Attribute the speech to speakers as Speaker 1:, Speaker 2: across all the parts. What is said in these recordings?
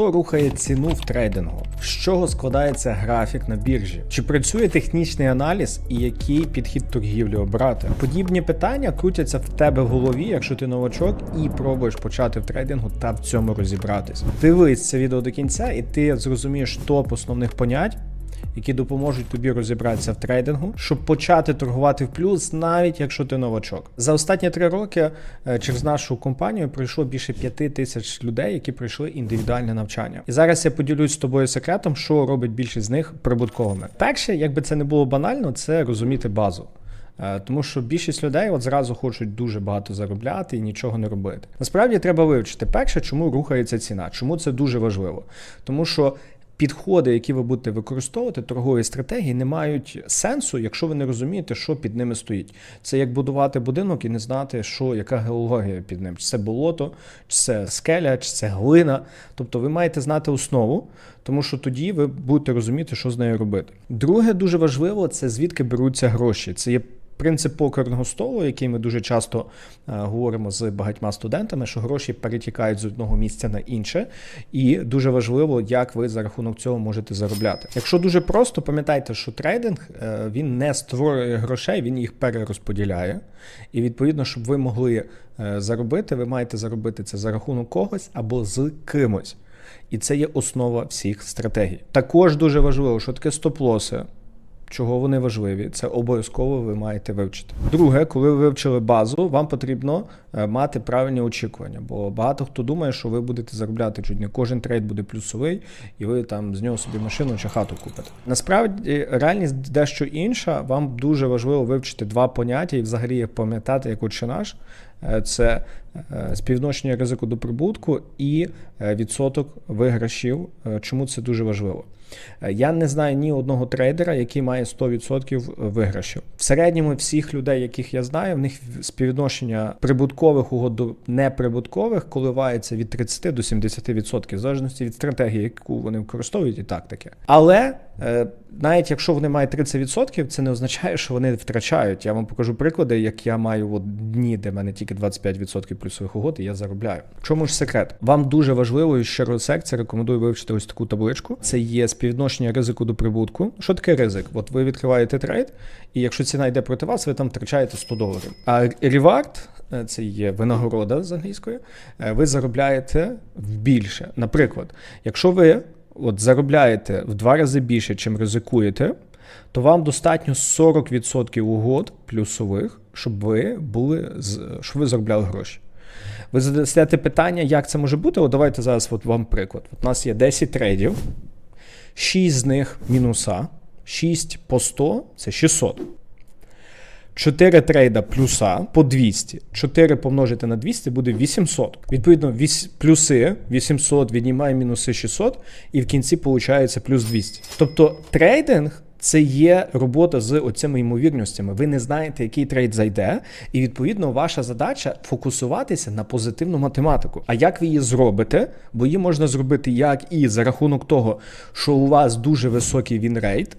Speaker 1: Хто рухає ціну в трейдингу? З чого складається графік на біржі? Чи працює технічний аналіз і який підхід торгівлі обрати? Подібні питання крутяться в тебе в голові, якщо ти новачок і пробуєш почати в трейдингу та в цьому розібратись. Дивись це відео до кінця, і ти зрозумієш топ основних понять. Які допоможуть тобі розібратися в трейдингу, щоб почати торгувати в плюс, навіть якщо ти новачок. За останні три роки е, через нашу компанію пройшло більше п'яти тисяч людей, які пройшли індивідуальне навчання. І зараз я поділюсь з тобою секретом, що робить більшість з них прибутковими. Перше, якби це не було банально, це розуміти базу. Е, Тому що більшість людей от зразу хочуть дуже багато заробляти і нічого не робити. Насправді треба вивчити перше, чому рухається ціна, чому це дуже важливо. Тому що підходи, які ви будете використовувати, торгові стратегії, не мають сенсу, якщо ви не розумієте, що під ними стоїть. Це як будувати будинок і не знати, що яка геологія під ним, чи це болото, чи це скеля, чи це глина. Тобто ви маєте знати основу, тому що тоді ви будете розуміти, що з нею робити. Друге, дуже важливо, це звідки беруться гроші. Це є Принцип покерного столу, який ми дуже часто е, говоримо з багатьма студентами, що гроші перетікають з одного місця на інше, і дуже важливо, як ви за рахунок цього можете заробляти. Якщо дуже просто, пам'ятайте, що трейдинг е, він не створює грошей, він їх перерозподіляє. І відповідно, щоб ви могли е, заробити, ви маєте заробити це за рахунок когось або з кимось. І це є основа всіх стратегій. Також дуже важливо, що таке стоп-лоси. Чого вони важливі? Це обов'язково ви маєте вивчити. Друге, коли ви вивчили базу, вам потрібно е, мати правильні очікування, бо багато хто думає, що ви будете заробляти чуть не кожен трейд буде плюсовий, і ви там з нього собі машину чи хату купите. Насправді реальність дещо інша. Вам дуже важливо вивчити два поняття і взагалі пам'ятати як отче наш. Е, Це е, співвідношення ризику до прибутку і е, відсоток виграшів. Чому це дуже важливо? Я не знаю ні одного трейдера, який має 100% виграшів. В середньому всіх людей, яких я знаю, в них співвідношення прибуткових угод до неприбуткових коливається від 30 до 70%, в залежності від стратегії, яку вони використовують, і тактики. Але навіть якщо вони мають 30%, це не означає, що вони втрачають. Я вам покажу приклади, як я маю от дні, де в мене тільки 25% плюсових угод, і я заробляю. В чому ж секрет? Вам дуже важливо і щиро секція рекомендую вивчити ось таку табличку. Це є співвідношення ризику до прибутку. Що таке ризик? От ви відкриваєте трейд, і якщо ціна йде проти вас, ви там втрачаєте 100 доларів. А ревард е, це є винагорода з англійської, е, ви заробляєте більше. Наприклад, якщо ви от заробляєте в два рази більше, чим ризикуєте, то вам достатньо 40% угод плюсових, щоб ви були щоб ви заробляли гроші. Ви задасте питання, як це може бути? От давайте зараз от вам приклад. От у нас є 10 трейдів, 6 з них мінуса, 6 по 100 це 600. 4 трейда плюса по 200. 4 помножити на 200 буде 800. Відповідно, плюси 800 віднімає мінуси 600, і в кінці виходить плюс 200. Тобто трейдинг. Це є робота з оцими ймовірностями. Ви не знаєте, який трейд зайде, і відповідно ваша задача фокусуватися на позитивну математику. А як ви її зробите? Бо її можна зробити як і за рахунок того, що у вас дуже високий вінрейт,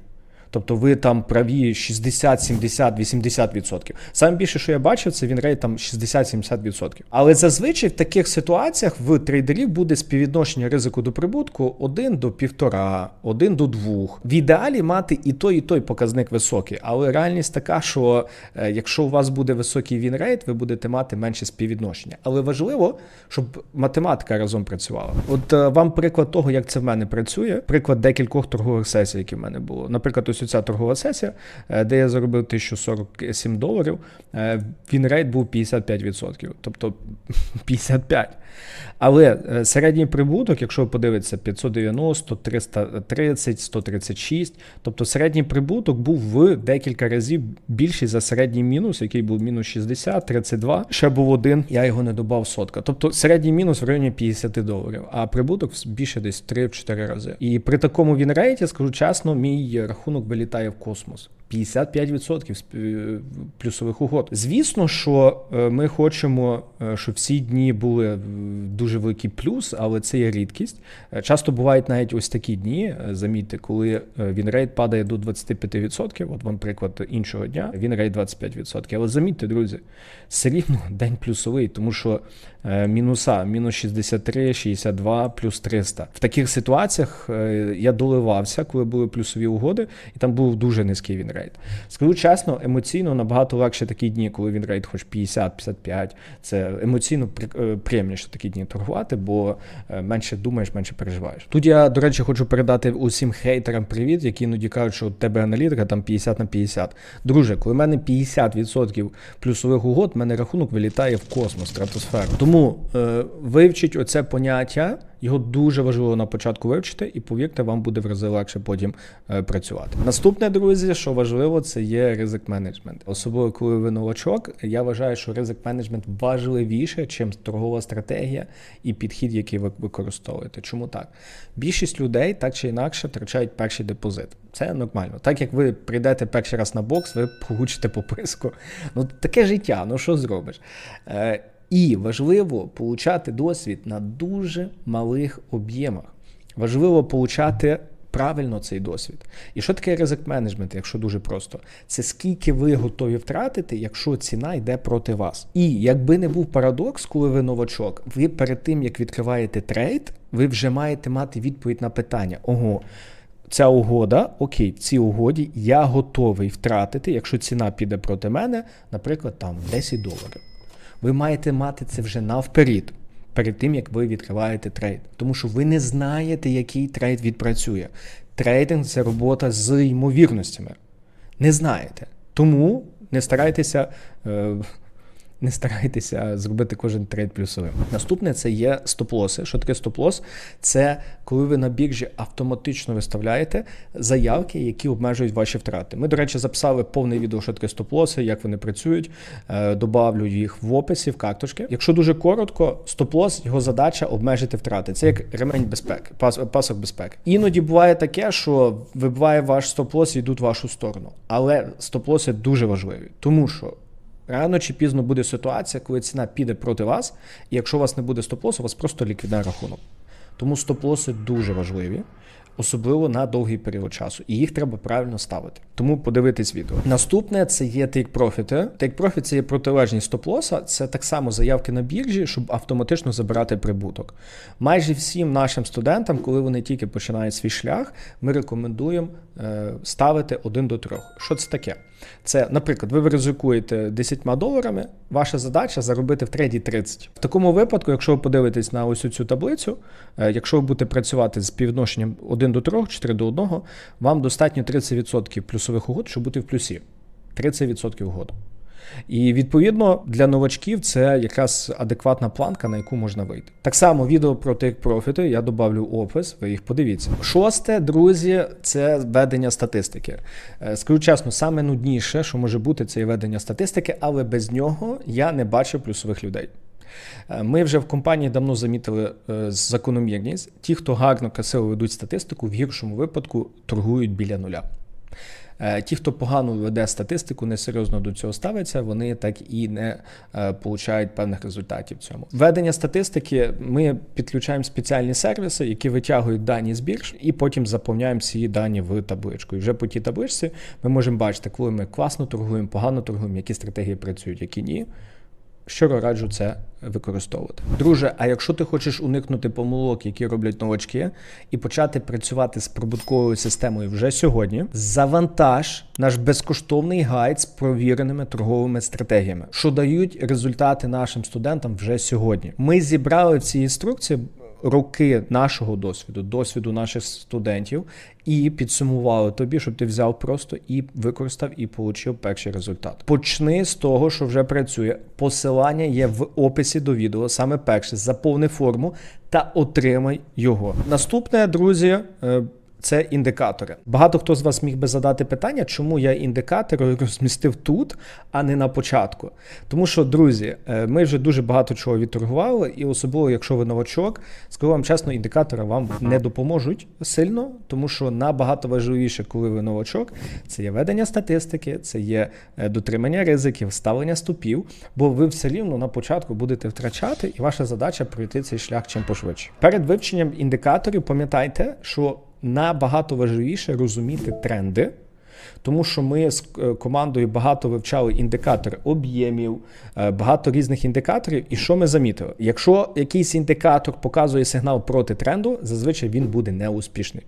Speaker 1: Тобто ви там праві 60, 70, 80%. Саме більше, що я бачив, це він рейт там 60-70%. Але зазвичай в таких ситуаціях в трейдерів буде співвідношення ризику до прибутку 1 до 1,5, 1 до 2. В ідеалі мати і той, і той показник високий. Але реальність така, що е, якщо у вас буде високий вінрейт, ви будете мати менше співвідношення. Але важливо, щоб математика разом працювала. От е, вам приклад того, як це в мене працює, приклад декількох торгових сесій, які в мене було. Наприклад, ось ця торгова сесія, е, де я заробив 1047 доларів, е, вінрейт був 55%, тобто 55%. Але е, середній прибуток, якщо ви подивитеся, 590, 330, 136, тобто середній прибуток був в декілька разів більший за середній мінус, який був мінус 60, 32. Ще був один, я його не додав сотка. Тобто середній мінус в районі 50 доларів, а прибуток більше десь 3-4 рази. І при такому вінрейті, скажу чесно, мій рахунок вилітає в космос. 55% з е, плюсових угод. Звісно, що е, ми хочемо, е, щоб всі дні були дуже великий плюс, але це є рідкість. Часто бувають навіть ось такі дні, замітьте, коли е, вінрейт падає до 25%. От вам приклад іншого дня, вінрейт 25%. Але замітьте, друзі, все рівно день плюсовий, тому що мінуса мінус 63, 62, плюс 300. В таких ситуаціях я доливався, коли були плюсові угоди, і там був дуже низький вінрейт. Скажу чесно, емоційно набагато легше такі дні, коли вінрейт хоч 50-55. Це емоційно е, приємніше такі дні торгувати, бо е, менше думаєш, менше переживаєш. Тут я, до речі, хочу передати усім хейтерам привіт, які іноді кажуть, що у тебе аналітика там 50 на 50. Друже, коли в мене 50% плюсових угод, в мене рахунок вилітає в космос, стратосферу. Тому е, вивчіть оце поняття. Його дуже важливо на початку вивчити, і повірте, вам буде в рази легше потім е, працювати. Наступне, друзі, що важливо, це є ризик менеджмент. Особливо коли ви новачок. Я вважаю, що ризик менеджмент важливіше, ніж торгова стратегія і підхід, який ви використовуєте. Чому так? Більшість людей так чи інакше втрачають перший депозит. Це нормально. Так як ви прийдете перший раз на бокс, ви получите пописку. Ну таке життя, ну що зробиш? І важливо получати досвід на дуже малих об'ємах. Важливо получати правильно цей досвід. І що таке ризик менеджмент, якщо дуже просто? Це скільки ви готові втратити, якщо ціна йде проти вас. І якби не був парадокс, коли ви новачок, ви перед тим як відкриваєте трейд, ви вже маєте мати відповідь на питання: ого. Ця угода, окей, в цій угоді я готовий втратити, якщо ціна піде проти мене, наприклад, там 10 доларів. Ви маєте мати це вже навперед, перед тим як ви відкриваєте трейд. Тому що ви не знаєте, який трейд відпрацює. Трейдинг це робота з ймовірностями. Не знаєте. Тому не старайтеся. Е, не старайтеся зробити кожен трейд плюсовим. Наступне це є стоп-лоси. Що таке стоп-лос? Це коли ви на біржі автоматично виставляєте заявки, які обмежують ваші втрати. Ми, до речі, записали повне відео, що таке стоп-лоси, як вони працюють. Е, Добавлю їх в описі, в карточки. Якщо дуже коротко, стоп-лос, його задача обмежити втрати. Це як ремень безпеки, пас, пасок безпеки. Іноді буває таке, що вибиває ваш стоп-лос і йдуть в вашу сторону. Але стоп-лоси дуже важливі, тому що. Рано чи пізно буде ситуація, коли ціна піде проти вас, і якщо у вас не буде стоп-лосу, у вас просто ліквідне рахунок. Тому стоп-лоси дуже важливі, особливо на довгий період часу, і їх треба правильно ставити. Тому подивитись відео. Наступне це є тейк-профіти. Тейк-профіт це є протилежність стоп-лоса, це так само заявки на біржі, щоб автоматично забирати прибуток. Майже всім нашим студентам, коли вони тільки починають свій шлях, ми рекомендуємо е, ставити один до трьох. Що це таке? Це, наприклад, ви ризикуєте 10 доларами, ваша задача заробити в трейді 30. В такому випадку, якщо ви подивитесь на ось цю таблицю, е, якщо ви будете працювати з співвідношенням 1 до 3, 4 до 1, вам достатньо 30% плюсових угод, щоб бути в плюсі. 30% угод. І відповідно для новачків це якраз адекватна планка, на яку можна вийти. Так само відео про тейк-профіти я добавлю опис, ви їх подивіться. Шосте, друзі, це ведення статистики. Е, Скажу чесно, саме нудніше, що може бути, це і ведення статистики, але без нього я не бачив плюсових людей. Е, Ми вже в компанії давно замітили е, закономірність. Ті, хто гарно красиво ведуть статистику, в гіршому випадку торгують біля нуля. Е, Ті, хто погано веде статистику, несерйозно до цього ставиться, вони так і не е, получають певних результатів в цьому. Ведення статистики ми підключаємо спеціальні сервіси, які витягують дані з бірж, і потім заповняємо ці дані в табличку. І вже по тій табличці ми можемо бачити, коли ми класно торгуємо, погано торгуємо, які стратегії працюють, які ні. Щиро раджу це використовувати. Друже, а якщо ти хочеш уникнути помилок, які роблять новачки, і почати працювати з прибутковою системою вже сьогодні, завантаж наш безкоштовний гайд з провіреними торговими стратегіями, що дають результати нашим студентам вже сьогодні. Ми зібрали в цій інструкції. Роки нашого досвіду, досвіду наших студентів, і підсумували тобі, щоб ти взяв просто і використав і отримав перший результат. Почни з того, що вже працює. Посилання є в описі до відео. Саме перше, заповни форму та отримай його. Наступне, друзі. Це індикатори. Багато хто з вас міг би задати питання, чому я індикатори розмістив тут, а не на початку. Тому що, друзі, е, ми вже дуже багато чого відторгували, і особливо, якщо ви новачок, скажу вам чесно, індикатори вам не допоможуть сильно, тому що набагато важливіше, коли ви новачок, це є ведення статистики, це є е, дотримання ризиків, ставлення стопів, бо ви все рівно на початку будете втрачати, і ваша задача пройти цей шлях чим пошвидше. Перед вивченням індикаторів пам'ятайте, що набагато важливіше розуміти тренди. Тому що ми з е, командою багато вивчали індикатори об'ємів, е, багато різних індикаторів. І що ми замітили? Якщо якийсь індикатор показує сигнал проти тренду, зазвичай він буде неуспішний.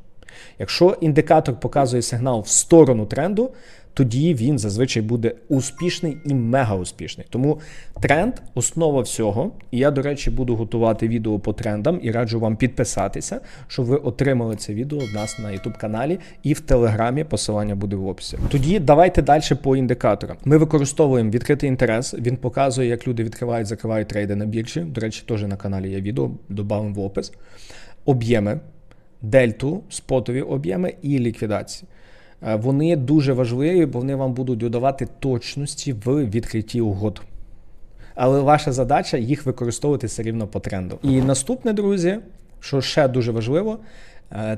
Speaker 1: Якщо індикатор показує сигнал в сторону тренду, тоді він зазвичай буде успішний і мега успішний. Тому тренд основа всього. І я, до речі, буду готувати відео по трендам і раджу вам підписатися, щоб ви отримали це відео в нас на YouTube каналі і в Телеграмі. Посилання буде в описі. Тоді давайте далі по індикаторам. Ми використовуємо відкритий інтерес. Він показує, як люди відкривають, закривають трейди на біржі. До речі, теж на каналі є відео, додамо в опис. Об'єми, дельту, спотові об'єми і ліквідації. Е, Вони дуже важливі, бо вони вам будуть додавати точності в відкритті угод. Але ваша задача їх використовувати все рівно по тренду. І наступне, друзі, що ще дуже важливо,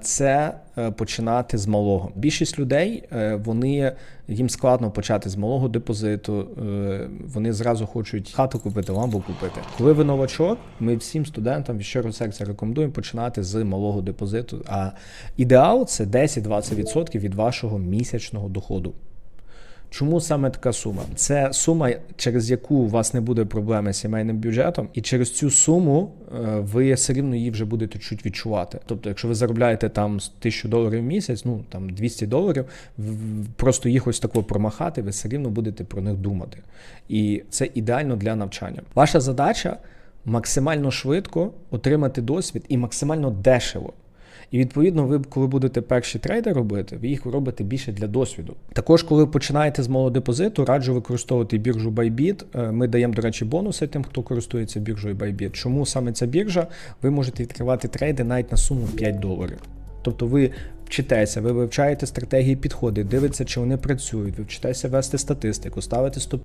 Speaker 1: це е, починати з малого. Більшість людей е, вони їм складно почати з малого депозиту. е, Вони зразу хочуть хату купити, ламбу купити. Коли ви новачок, ми всім студентам від щиро серця рекомендуємо починати з малого депозиту. А ідеал це 10-20% від вашого місячного доходу. Чому саме така сума? Це сума, через яку у вас не буде проблеми з сімейним бюджетом, і через цю суму е, ви все рівно її вже будете чуть відчувати. Тобто, якщо ви заробляєте там 1000 доларів в місяць, ну там 200 доларів, просто їх ось тако промахати, ви все рівно будете про них думати. І це ідеально для навчання. Ваша задача максимально швидко отримати досвід і максимально дешево. І відповідно, ви, коли будете перші трейди робити, ви їх робите більше для досвіду. Також, коли починаєте з малого депозиту, раджу використовувати біржу Bybit. Е, Ми даємо, до речі, бонуси тим, хто користується біржею Bybit. Чому саме ця біржа? Ви можете відкривати трейди навіть на суму 5 доларів. Тобто ви вчитеся, ви вивчаєте стратегії підходи, дивитеся, чи вони працюють, ви вчитеся вести статистику, ставити стоп